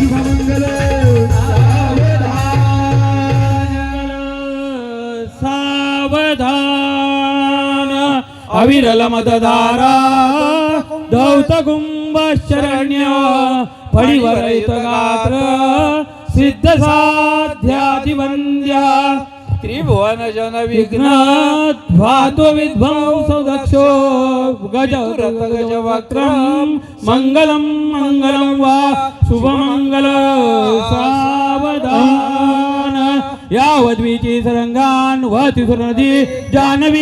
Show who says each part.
Speaker 1: शुभमंगल
Speaker 2: सावधान अविरल मतदारा धौत कुंभशरण्य फळीवरैत गात्र सिद्ध साध्यादिवंद्या
Speaker 3: त्रिभुवन जन
Speaker 2: विघ्न
Speaker 3: विघ्न
Speaker 2: भातो विध्वंस दक्षो गज गज वक्रम मंगलम मंगलम वा शुभमंगल सावधान। या वधवीची सरंगान व तिसर नदी जानवी